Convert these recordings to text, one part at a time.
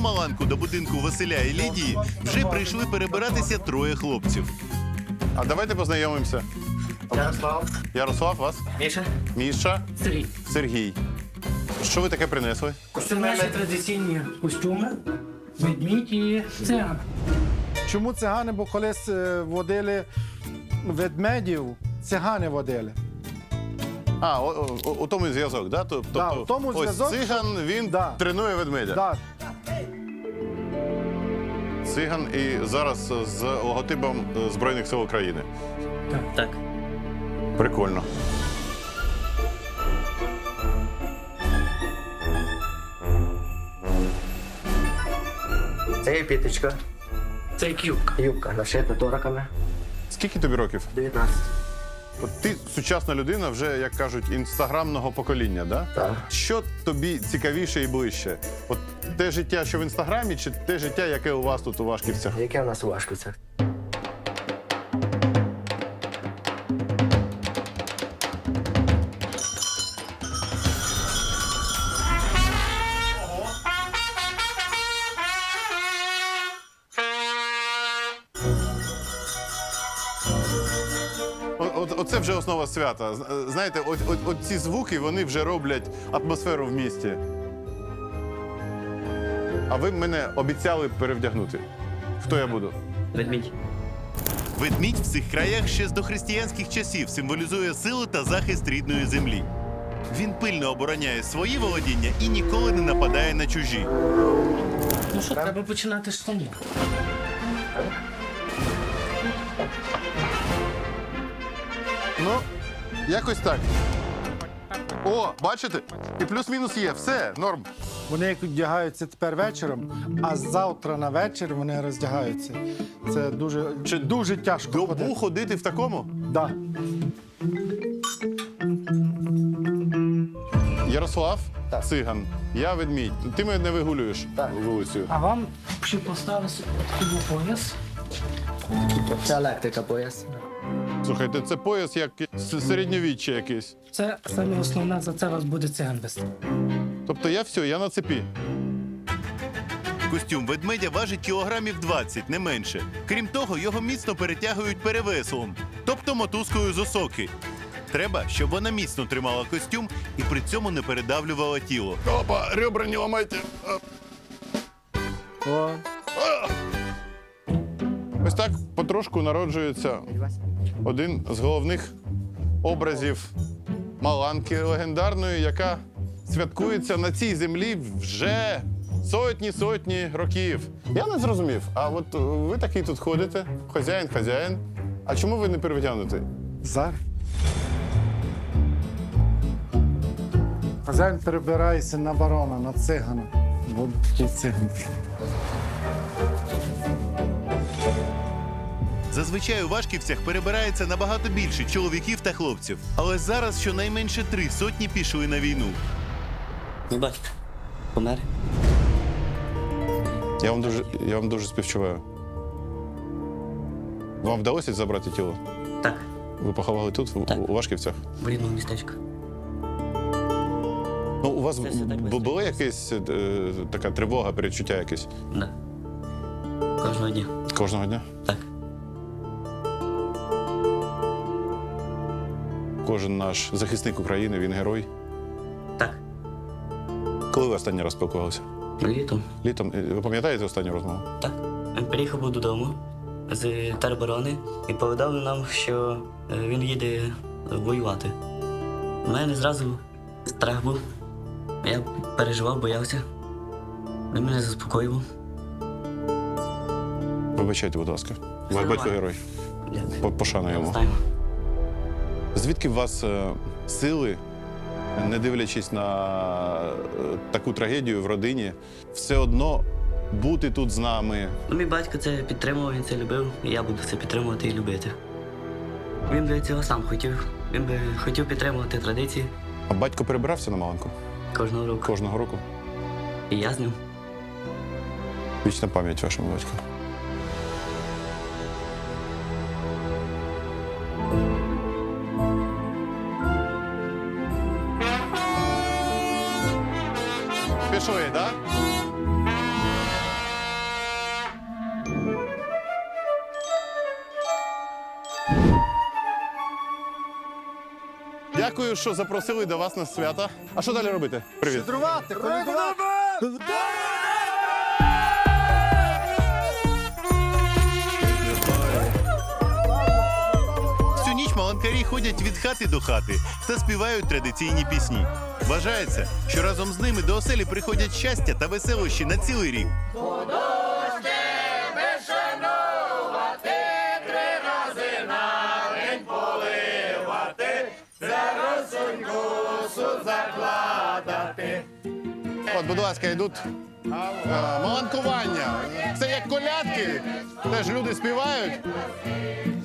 одну маланку до будинку Василя і Лідії вже прийшли перебиратися троє хлопців. А давайте познайомимося. Ярослав. Ярослав, вас, Міша. Міша, Сергій. Сергій. Що ви таке принесли? Це наші традиційні костюми, ведмідь і циган. Чому цигани? Бо колись е, водили ведмедів, цигани водили. А, о, о, у тому і зв'язок, да? Тоб- Тобто, Да, у тому ось зв'язок, циган, він Да. тренує ведмедя. Да. Циган і зараз з логотипом е, Збройних сил України. Так. Прикольно. Це є піточка, Це кюк. юбка нашита тораками. Скільки тобі років? 19. От ти сучасна людина, вже як кажуть, інстаграмного покоління, да? Так. Що тобі цікавіше і ближче? Те життя, що в інстаграмі, чи те життя, яке у вас тут у Вашківцях? Яке в нас у Вашківцях? Оце вже основа свята. Знаєте, от, от, от ці звуки вони вже роблять атмосферу в місті. А ви мене обіцяли перевдягнути. Хто я буду? Ведмідь. Ведмідь в цих краях ще з дохристиянських часів символізує силу та захист рідної землі. Він пильно обороняє свої володіння і ніколи не нападає на чужі. Ну що, треба починати з тому. Ну, якось так. О, бачите? І плюс-мінус є. Все, норм. Вони як вдягаються тепер вечором, а завтра на вечір вони роздягаються. Це дуже, Чи дуже тяжко. Добу ходити. ходити в такому? Да. Ярослав, Так. циган, я ведмідь. Ти мене не вигулюєш Так. вулицею. А вам ще поставити такий пояс. Це електрика пояс. Слухайте, це пояс як с- середньовіччя якийсь. Це саме основне, за це вас буде циган вести. Тобто я все, я на цепі. Костюм ведмедя важить кілограмів 20, не менше. Крім того, його міцно перетягують перевеслом, тобто мотузкою з осоки. Треба, щоб вона міцно тримала костюм і при цьому не передавлювала тіло. Опа, ребра не ламайте. О, Ось так потрошку народжується один з головних образів Маланки легендарної, яка святкується на цій землі вже сотні сотні років. Я не зрозумів. А от е, ви такий тут ходите, хазяїн, хазяїн. А чому ви не перевдягнутий? зараз. Хазяїн перебирається на барона, на цигана. От такий циган. Зазвичай у Вашківцях перебирається набагато більше чоловіків та хлопців. Але зараз щонайменше три сотні пішли на війну. Мій батько. Помер. Я вам дуже, я вам дуже співчуваю. Вам вдалося забрати тіло? Так. Ви поховали тут, в- Так. у Вашківцях? В рідному містечку. Ну, у вас Це все так була якась е, така тривога, перечуття якесь Да. Кожного дня. кожного дня? Так. Кожен наш захисник України, він герой. Коли ви останній раз спілкувалися? Літом. Літом. Ви пам'ятаєте останню розмову? Так. Він приїхав був додому з тероборони і повідав нам, що е, він їде воювати. У мене зразу страх був. Я переживав, боявся. Він мене заспокоював. Вибачайте, будь ласка. Ваш батько герой. Дякую. По- Пошана йому. Знаємо. Звідки у вас е, сили, не дивлячись на е, таку трагедію в родині, все одно бути тут з нами? Ну, мій батько це підтримував, він це любив, і я буду це підтримувати і любити. Він би цього сам хотів. Він би хотів підтримувати традиції А батько перебирався на Маланку кожного року. кожного року. І я з ним. Вічна пам'ять вашому батьку. Пішли, так? Дякую, що запросили до вас на свята. А що далі робити? Привіт. Шудрувати! Шудрувати! Маланкарі ходять від хати до хати та співають традиційні пісні. Вважається, що разом з ними до оселі приходять щастя та веселощі на цілий рік. От, будь ласка, йдуть е, маланкування. Це як колядки. Теж люди співають,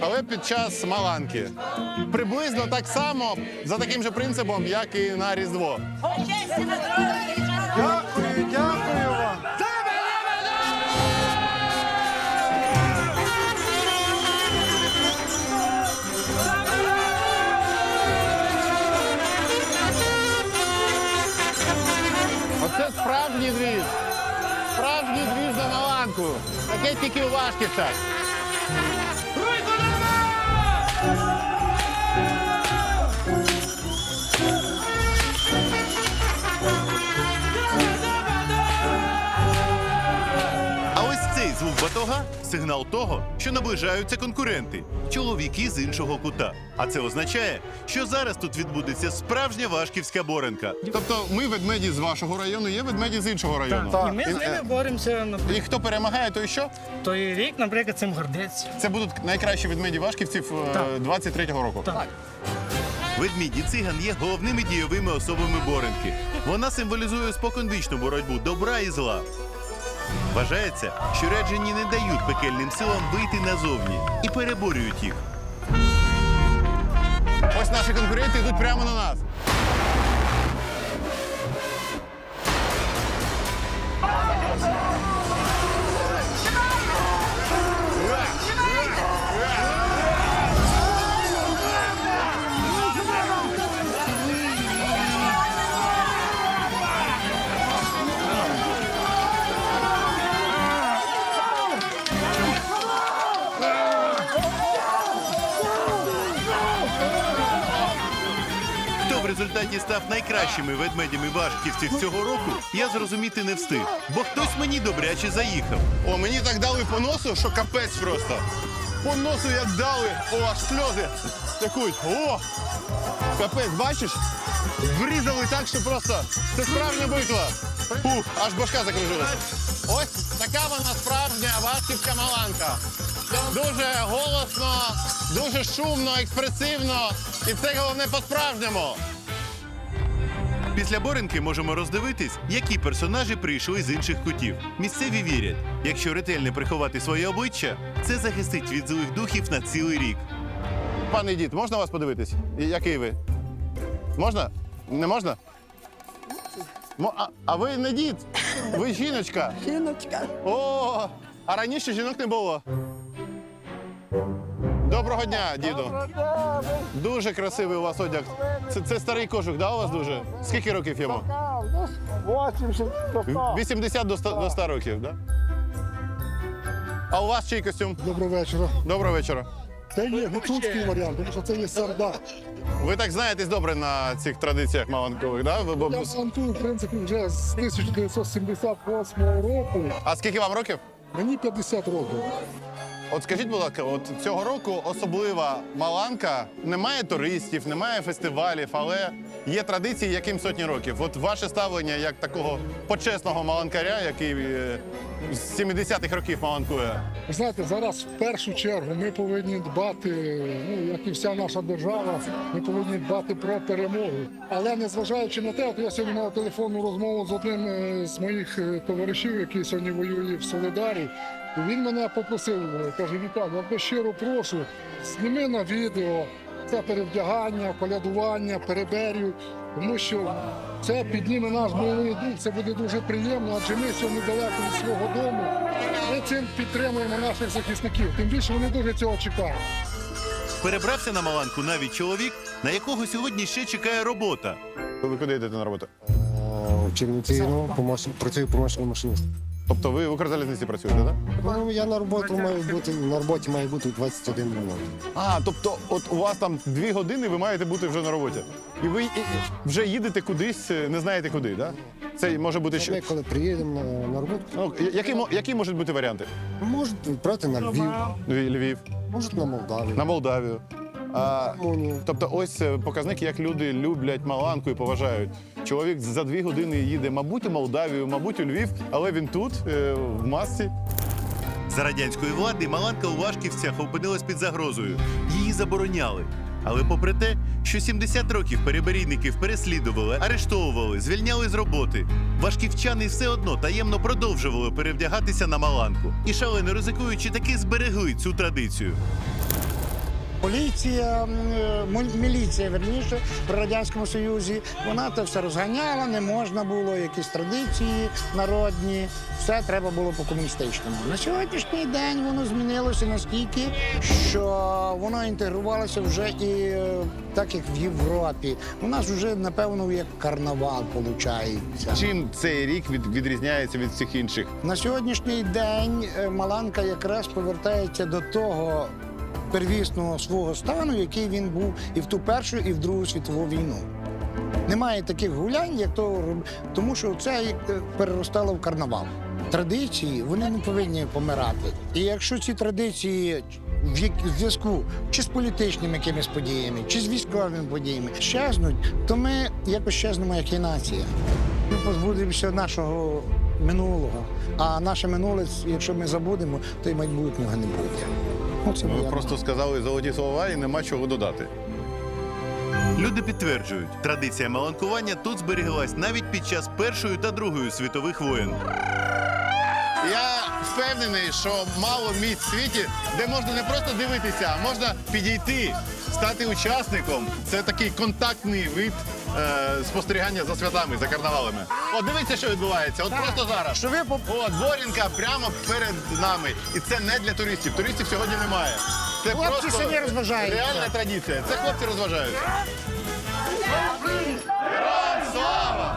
але під час маланки. Приблизно так само за таким же принципом, як і на Різдво. Дякую справжній двіж. Справжній двіж на маланку. Таке тільки у Вашківцях. А батога сигнал того, що наближаються конкуренти, чоловіки з іншого кута. А це означає, що зараз тут відбудеться справжня важківська боренка. Тобто ми ведмеді з вашого району, є ведмеді з іншого району. І ми з ними боремося на І хто перемагає, то і що? той рік, наприклад, цим гордець. Це будуть найкращі ведмеді важківців е, Так. 23-го року. Так. Ведмідь циган є головними дійовими особами боренки. Вона символізує споконвічну боротьбу добра і зла. Вважається, що раджені не дають пекельним силам вийти назовні і переборюють їх. Ось наші конкуренти йдуть прямо на нас. Став найкращими ведмедями важківців цього року, я зрозуміти не встиг, бо хтось мені добряче заїхав. О, мені так дали по носу, що капець просто. По носу як дали, о, аж сльози текуть. О! Капець, бачиш? Врізали так, що просто це справжня битва. Ух, аж башка закружилася. Ось така вона справжня Васківська маланка. Дуже голосно, дуже шумно, експресивно. І це головне по-справжньому. Після боренки можемо роздивитись, які персонажі прийшли з інших кутів. Місцеві вірять, якщо ретельно приховати своє обличчя, це захистить від злих духів на цілий рік. Пане дід, можна вас подивитись? І Який ви? Можна? Не можна? Мо- А, а ви не дід, ви жіночка. Жіночка, О, а раніше жінок не було. Доброго дня, діду. Дуже красивий у вас одяг. Це, це старий кожух, да, у вас дуже? Скільки років йому? 80 до 100, до 100 років, да? А у вас чий костюм? Доброго вечора. Доброго вечора. Це є гуцульський варіант, тому що це є сарда. Ви так знаєтесь добре на цих традиціях маланкових, да? Ви- бо- Я сантую, в принципі, вже з 1978 року. А скільки вам років? Мені 50 років. От скажіть, будь ласка, от цього року особлива Маланка. Немає туристів, немає фестивалів, але є традиції, яким сотні років. От ваше ставлення як такого почесного маланкаря, який е, з 70-х років маланкує. Ви знаєте, зараз в першу чергу ми повинні дбати, ну як і вся наша держава, ми повинні дбати про перемогу. Але незважаючи на те, от я сьогодні мав телефонну розмову з одним е, з моїх е, товаришів, який сьогодні воює в Солидарі. Він мене попросив, е, каже, Віталій, я тебе щиро прошу, зніми на відео це перевдягання, колядування, переберів, тому що це підніме наш бойовий дух, це буде дуже приємно, адже ми сьогодні далеко від свого дому. Ми цим підтримуємо наших захисників. Тим більше вони дуже цього чекають. Перебрався на маланку навіть чоловік, на якого сьогодні ще чекає робота. Ви куди йдете на роботу? В Чернівці ну, помощник, працюю помощником машиніста. Тобто ви в Укрзалізниці працюєте, так? Ну, я на роботу маю бути, на роботі має бути 21 минут. А, тобто, от у вас там дві години, ви маєте бути вже на роботі. І ви і- і вже їдете кудись, е, не знаєте куди, так? Це може бути. Ми коли приїдемо на, на роботу, Ну, я- які, мо- які можуть бути варіанти? можуть відправити на Львів, Львів, Львів, можуть на Молдавію. на Молдавію. А, Румунію. тобто, ось е, показник, як люди люблять Маланку і поважають. Чоловік за дві години їде, мабуть, у Молдавію, мабуть, у Львів, але він тут, е, в масці. За радянської влади Маланка у Вашківцях опинилась під загрозою. Її забороняли. Але попри те, що 70 років переберійників переслідували, арештовували, звільняли з роботи, вашківчани все одно таємно продовжували перевдягатися на Маланку. І шалено ризикуючи, таки зберегли цю традицію. Поліція, е, міліція, верніше, при Радянському Союзі, вона це все розганяла, не можна було, якісь традиції народні, все треба було по комуністичному. На сьогоднішній день воно змінилося настільки, що воно інтегрувалося вже і е, так, як в Європі. У нас вже, напевно, як карнавал виходить. Чим цей рік від, відрізняється від всіх інших? На сьогоднішній день е, Маланка якраз повертається до того первісного свого стану, який він був і в ту першу, і в Другу світову війну. Немає таких гулянь, як то тому що це е, переростало в карнавал. Традиції вони не повинні помирати. І якщо ці традиції в зв'язку чи з політичними якимись подіями, чи з військовими подіями щезнуть, то ми якось щезнемо як і нація. Ми позбудемося нашого минулого. А наше минуле, якщо ми забудемо, то й майбутнього не буде. Ну, це Ви просто сказали золоті слова і нема чого додати. Люди підтверджують, традиція маланкування тут зберіглась навіть під час Першої та Другої світових воєн. Я впевнений, що мало місць в світі, де можна не просто дивитися, а можна підійти, стати учасником. Це такий контактний вид е, спостерігання за святами, за карнавалами. От дивіться, що відбувається. От просто зараз. Що ви От Борінка прямо перед нами. І це не для туристів. Туристів сьогодні немає. Це Хлопці просто самі розважаються. Реальна традиція. Це хлопці розважаються.